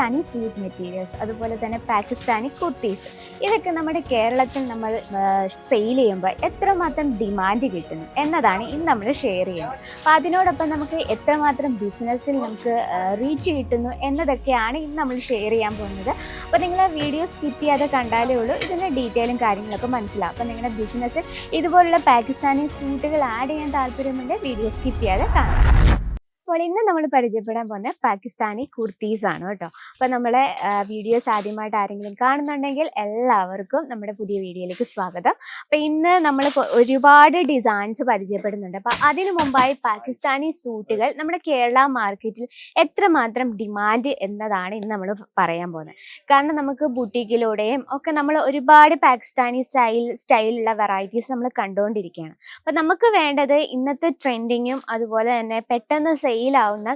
Pakistani seed materials അതുപോലെ തന്നെ പാകിസ്ഥാനി കുർത്തീസ് ഇതൊക്കെ നമ്മുടെ കേരളത്തിൽ നമ്മൾ സെയിൽ ചെയ്യുമ്പോൾ എത്രമാത്രം ഡിമാൻഡ് കിട്ടുന്നു എന്നതാണ് ഇന്ന് നമ്മൾ ഷെയർ ചെയ്യുന്നത്. അപ്പോൾ അതിനോടൊപ്പം നമുക്ക് എത്രമാത്രം ബിസിനസ്സിൽ നമുക്ക് റീച്ച് കിട്ടുന്നു എന്നതൊക്കെയാണ് ഇന്ന് നമ്മൾ ഷെയർ ചെയ്യാൻ പോകുന്നത്. അപ്പോൾ നിങ്ങൾ വീഡിയോ സ്കിപ്പ് ചെയ്യാതെ കണ്ടാലേ ഉള്ളൂ. ഇതിന്റെ ഡീറ്റെയിലും കാര്യങ്ങളൊക്കെ മനസ്സിലാവും. അപ്പോൾ നിങ്ങളുടെ ബിസിനസ്സിൽ ഇതുപോലുള്ള പാകിസ്ഥാനി സൂട്ടുകൾ ആഡ് ചെയ്യാൻ താല്പര്യമുണ്ട് വീഡിയോ സ്കിപ്പ് ചെയ്യാതെ കാണാം. അപ്പോൾ ഇന്ന് നമ്മൾ പരിചയപ്പെടാൻ പോകുന്ന പാകിസ്ഥാനി കുർത്തീസ് ആണ് കേട്ടോ. അപ്പോൾ നമ്മളെ വീഡിയോസ് ആദ്യമായിട്ട് ആരെങ്കിലും കാണുന്നുണ്ടെങ്കിൽ എല്ലാവർക്കും നമ്മുടെ പുതിയ വീഡിയോയിലേക്ക് സ്വാഗതം. അപ്പോൾ ഇന്ന് നമ്മൾ ഒരുപാട് ഡിസൈൻസ് പരിചയപ്പെടുന്നുണ്ട്. അപ്പോൾ അതിനു മുമ്പായി പാകിസ്ഥാനി സൂട്ടുകൾ നമ്മുടെ കേരള മാർക്കറ്റിൽ എത്രമാത്രം ഡിമാൻഡ് എന്നതാണ് ഇന്ന് നമ്മൾ പറയാൻ പോകുന്നത്. കാരണം നമുക്ക് ബുട്ടീക്കിലൂടെയും ഒക്കെ നമ്മൾ ഒരുപാട് പാകിസ്ഥാനി സ്റ്റൈൽ സ്റ്റൈലുള്ള വെറൈറ്റീസ് നമ്മൾ കണ്ടുകൊണ്ടിരിക്കുകയാണ്. അപ്പം നമുക്ക് വേണ്ടത് ഇന്നത്തെ ട്രെൻഡിങ്ങും അതുപോലെ തന്നെ പെട്ടെന്ന് ఫెయిల్ అవున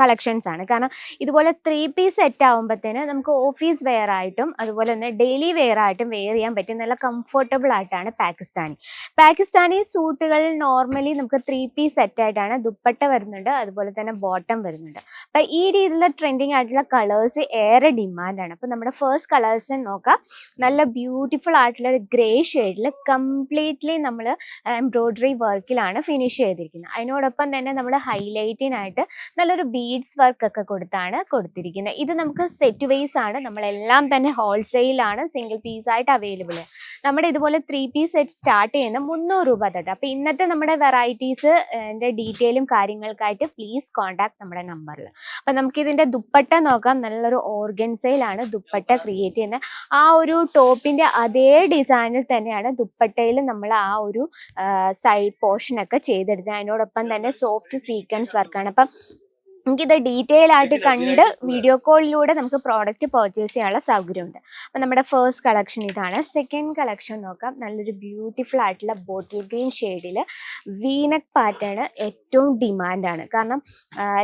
കളക്ഷൻസ് ആണ്. കാരണം ഇതുപോലെ ത്രീ പീസ് സെറ്റ് ആകുമ്പോഴത്തേന് നമുക്ക് ഓഫീസ് വെയർ ആയിട്ടും അതുപോലെ തന്നെ ഡെയിലി വെയർ ആയിട്ടും വെയർ ചെയ്യാൻ പറ്റും നല്ല കംഫർട്ടബിൾ ആയിട്ടാണ് പാകിസ്ഥാനി. പാകിസ്ഥാനി സൂട്ടുകൾ നോർമലി നമുക്ക് ത്രീ പീസ് സെറ്റ് ആയിട്ടാണ് ദുപ്പട്ട വരുന്നുണ്ട് അതുപോലെ തന്നെ ബോട്ടം വരുന്നുണ്ട്. അപ്പൊ ഈ രീതിയിലുള്ള ട്രെൻഡിങ് ആയിട്ടുള്ള കളേഴ്സ് ഏറെ ഡിമാൻഡാണ് അപ്പൊ നമ്മുടെ ഫസ്റ്റ് കളേഴ്സ് നോക്കാം. നല്ല ബ്യൂട്ടിഫുൾ ആയിട്ടുള്ള ഒരു ഗ്രേ ഷെയ്ഡിൽ കംപ്ലീറ്റ്ലി നമ്മൾ എംബ്രോയിഡറി വർക്കിലാണ് ഫിനിഷ് ചെയ്തിരിക്കുന്നത്. അതിനോടൊപ്പം തന്നെ നമ്മൾ ഹൈലൈറ്റിനായിട്ട് നല്ലൊരു ബീഡ്സ് വർക്ക് ഒക്കെ കൊടുത്താണ് കൊടുത്തിരിക്കുന്നത്. ഇത് നമുക്ക് സെറ്റ് വൈസ് ആണ്. നമ്മളെല്ലാം തന്നെ ഹോൾസെയിലാണ് സിംഗിൾ പീസ് ആയിട്ട് അവൈലബിൾ നമ്മുടെ ഇതുപോലെ ത്രീ പീസ് സെറ്റ് സ്റ്റാർട്ട് ചെയ്യുന്ന മുന്നൂറ് രൂപ തൊട്ട്. അപ്പോൾ ഇന്നത്തെ നമ്മുടെ വെറൈറ്റീസ് ഡീറ്റെയിലും കാര്യങ്ങൾക്കായിട്ട് പ്ലീസ് കോൺടാക്ട് നമ്മുടെ നമ്പറിൽ അപ്പം നമുക്ക് ഇതിന്റെ ദുപ്പട്ട നോക്കാം. നല്ലൊരു ഓർഗൻസയിലാണ് ദുപ്പട്ട ക്രിയേറ്റ് ചെയ്യുന്നത്. ആ ഒരു ടോപ്പിന്റെ അതേ ഡിസൈനിൽ തന്നെയാണ് ദുപ്പട്ടയിൽ നമ്മൾ ആ ഒരു സൈഡ് പോർഷൻ ഒക്കെ ചെയ്തെടുത്തത്. അതിനോടൊപ്പം തന്നെ സോഫ്റ്റ് സീക്വൻസ് വർക്കാണ് അപ്പം നമുക്കിത് ഡീറ്റെയിൽ ആയിട്ട് കണ്ട് വീഡിയോ കോളിലൂടെ നമുക്ക് പ്രോഡക്റ്റ് പർച്ചേസ് ചെയ്യാനുള്ള സൗകര്യമുണ്ട്. അപ്പം നമ്മുടെ ഫസ്റ്റ് കളക്ഷൻ ഇതാണ്. സെക്കൻഡ് കളക്ഷൻ നോക്കാം. നല്ലൊരു ബ്യൂട്ടിഫുൾ ആയിട്ടുള്ള ബോട്ടിൽ ഗ്രീൻ ഷെയ്ഡിൽ വീനക് പാറ്റേൺ ഏറ്റവും ഡിമാൻഡാണ് കാരണം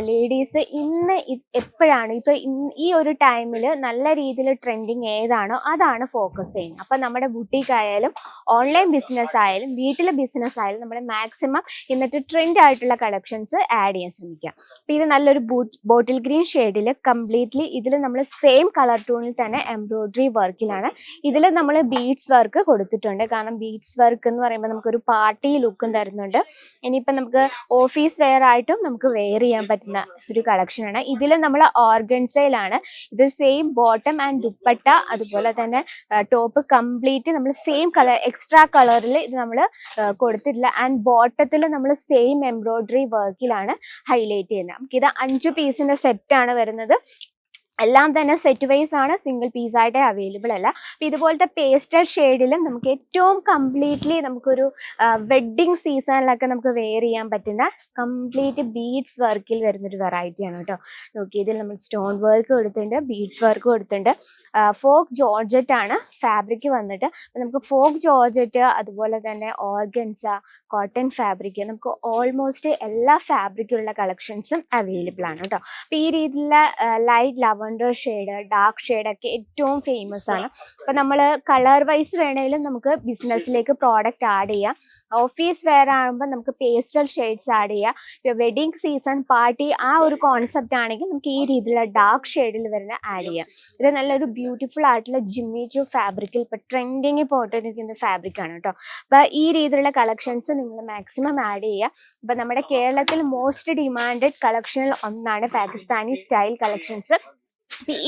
ലേഡീസ് ഇന്ന് എപ്പോഴാണ് ഇപ്പോൾ ഈ ഒരു ടൈമിൽ നല്ല രീതിയിൽ ട്രെൻഡിങ് ഏതാണോ അതാണ് ഫോക്കസ് ചെയ്യുന്നത്. അപ്പം നമ്മുടെ ബുട്ടീക്ക് ആയാലും ഓൺലൈൻ ബിസിനസ് ആയാലും വീട്ടിലെ ബിസിനസ് ആയാലും നമ്മൾ മാക്സിമം ഇന്നത്തെ ട്രെൻഡ് ആയിട്ടുള്ള കളക്ഷൻസ് ആഡ് ചെയ്യാൻ ശ്രമിക്കുക. അപ്പൊ ഇത് നല്ലൊരു ബൂട്ട് ബോട്ടിൽ ഗ്രീൻ ഷെയ്ഡിൽ കംപ്ലീറ്റ്ലി ഇതിൽ നമ്മൾ സെയിം കളർ ടൂണിൽ തന്നെ എംബ്രോയിഡറി വർക്കിലാണ് ഇതിൽ നമ്മൾ ബീഡ്സ് വർക്ക് കൊടുത്തിട്ടുണ്ട്. കാരണം ബീഡ്സ് വർക്ക് എന്ന് പറയുമ്പോൾ നമുക്കൊരു പാർട്ടി ലുക്കും തരുന്നുണ്ട്. ഇനിയിപ്പോൾ നമുക്ക് ഓഫീസ് വെയർ ആയിട്ടും നമുക്ക് വെയർ ചെയ്യാൻ പറ്റുന്ന ഒരു കളക്ഷനാണ് ഇതിൽ നമ്മൾ ഓർഗൻസയിലാണ് ഇത് സെയിം ബോട്ടം ആൻഡ് ദുപ്പട്ട അതുപോലെ തന്നെ ടോപ്പ് കംപ്ലീറ്റ് നമ്മൾ സെയിം കളർ എക്സ്ട്രാ കളറിൽ ഇത് നമ്മൾ കൊടുത്തിട്ടില്ല. ആൻഡ് ബോട്ടത്തിൽ നമ്മൾ സെയിം എംബ്രോയിഡറി വർക്കിലാണ് ഹൈലൈറ്റ് ചെയ്യുന്നത്. നമുക്കിത് അഞ്ച് സെറ്റ് ആണ് വരുന്നത്. എല്ലാം തന്നെ സെറ്റ് വൈസ് ആണ്. സിംഗിൾ പീസ് ആയിട്ട് അവൈലബിൾ അല്ല. അപ്പം ഇതുപോലത്തെ പേസ്റ്റൽ ഷെയ്ഡിലും നമുക്ക് ഏറ്റവും കംപ്ലീറ്റ്ലി നമുക്കൊരു വെഡ്ഡിങ് സീസണിലൊക്കെ നമുക്ക് വെയർ ചെയ്യാൻ പറ്റുന്ന കംപ്ലീറ്റ് ബീഡ്സ് വർക്കിൽ വരുന്നൊരു വെറൈറ്റിയാണ് കേട്ടോ. നോക്കി ഇതിൽ നമ്മൾ സ്റ്റോൺ വർക്ക് കൊടുത്തിട്ടുണ്ട് ബീഡ്സ് വർക്ക് കൊടുത്തിട്ടുണ്ട്. ഫോക്ക് ജോർജറ്റ് ആണ് ഫാബ്രിക് വന്നിട്ട്. നമുക്ക് ഫോക്ക് ജോർജറ്റ് അതുപോലെ തന്നെ ഓർഗൻസ കോട്ടൺ ഫാബ്രിക് നമുക്ക് ഓൾമോസ്റ്റ് എല്ലാ ഫാബ്രിക്കുള്ള കളക്ഷൻസും അവൈലബിൾ ആണ് കേട്ടോ. അപ്പം ഈ രീതിയിലുള്ള light lavender shade dark shade ഒക്കെ ഏറ്റവും ഫേമസ് ആണ്. അപ്പം നമ്മൾ കളർ വൈസ് വേണമെങ്കിലും നമുക്ക് ബിസിനസ്സിലേക്ക് പ്രോഡക്റ്റ് ആഡ് ചെയ്യാം. ഓഫീസ് വെയർ ആകുമ്പോൾ നമുക്ക് പേസ്റ്റൽ ഷെയ്ഡ്സ് ആഡ് ചെയ്യാം. ഇപ്പോൾ വെഡിങ് സീസൺ പാർട്ടി ആ ഒരു കോൺസെപ്റ്റ് ആണെങ്കിൽ നമുക്ക് ഈ രീതിയിലുള്ള ഡാർക്ക് ഷെയ്ഡിൽ വരുന്ന ആഡ് ചെയ്യാം. ഇത് നല്ലൊരു ബ്യൂട്ടിഫുൾ ആയിട്ടുള്ള ജിമ്മിച്ചു ഫാബ്രിക്കിൽ ഇപ്പോൾ ട്രെൻഡിങ് പോയിട്ടിരിക്കുന്ന ഫാബ്രിക് ആണ് കേട്ടോ അപ്പോൾ ഈ രീതിയിലുള്ള കളക്ഷൻസ് നിങ്ങൾ മാക്സിമം ആഡ് ചെയ്യുക അപ്പോൾ നമ്മുടെ കേരളത്തിൽ മോസ്റ്റ് ഡിമാൻഡഡ് കളക്ഷനിൽ ഒന്നാണ് പാകിസ്ഥാനി സ്റ്റൈൽ കളക്ഷൻസ് അപ്പൊ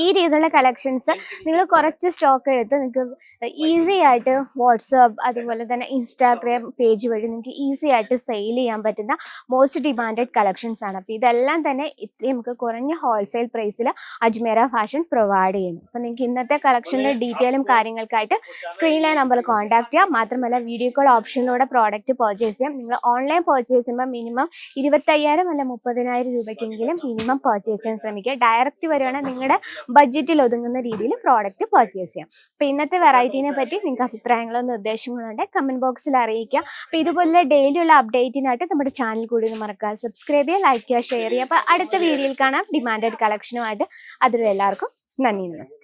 ഈ രീതിയിലുള്ള കളക്ഷൻസ് നിങ്ങൾ കുറച്ച് സ്റ്റോക്ക് എടുത്ത് നിങ്ങൾക്ക് ഈസി ആയിട്ട് വാട്സപ്പ് അതുപോലെ തന്നെ ഇൻസ്റ്റാഗ്രാം പേജ് വഴി നിങ്ങൾക്ക് ഈസി ആയിട്ട് സെയിൽ ചെയ്യാൻ പറ്റുന്ന മോസ്റ്റ് ഡിമാൻഡഡ് കളക്ഷൻസ് ആണ്. അപ്പോൾ ഇതെല്ലാം തന്നെ ഇത്രയും നമുക്ക് കുറഞ്ഞ ഹോൾസെയിൽ പ്രൈസിൽ അജ്മേര ഫാഷൻ പ്രൊവൈഡ് ചെയ്യുന്നു. അപ്പോൾ നിങ്ങൾക്ക് ഇന്നത്തെ കളക്ഷന്റെ ഡീറ്റെയിലും കാര്യങ്ങൾക്കായിട്ട് സ്ക്രീനിലെ നമ്പറിൽ കോൺടാക്ട് ചെയ്യാം. മാത്രമല്ല വീഡിയോ കോൾ ഓപ്ഷനിലൂടെ പ്രോഡക്റ്റ് പർച്ചേസ് ചെയ്യാം. നിങ്ങൾ ഓൺലൈൻ പർച്ചേസ് ചെയ്യുമ്പോൾ മിനിമം ഇരുപത്തയ്യായിരം അല്ല മുപ്പതിനായിരം രൂപയ്ക്കെങ്കിലും മിനിമം പർച്ചേസ് ചെയ്യാൻ ശ്രമിക്കുക. ഡയറക്റ്റ് വരികയാണെങ്കിൽ നിങ്ങളുടെ ബഡ്ജറ്റിൽ ഒതുങ്ങുന്ന രീതിയിൽ പ്രോഡക്റ്റ് പർച്ചേസ് ചെയ്യാം. അപ്പോൾ ഇന്നത്തെ വെറൈറ്റീനെ പറ്റി നിങ്ങൾക്ക് അഭിപ്രായങ്ങളോ നിർദ്ദേശങ്ങളോ ഉണ്ടെങ്കിൽ കമന്റ് ബോക്സിൽ അറിയിക്കുക. അപ്പോൾ ഇതുപോലെ ഡെയിലി ഉള്ള അപ്ഡേറ്റിനായിട്ട് നമ്മുടെ ചാനൽ കൂടി ഒന്ന് മറക്കുക. സബ്സ്ക്രൈബ് ചെയ്യുക ലൈക്ക് ചെയ്യുക ഷെയർ ചെയ്യുക. അപ്പോൾ അടുത്ത വീഡിയോയിൽ കാണാം. ഡിമാൻഡഡ് കളക്ഷനുമായിട്ട് അതിൽ എല്ലാവർക്കും നന്ദി നമസ്കാരം.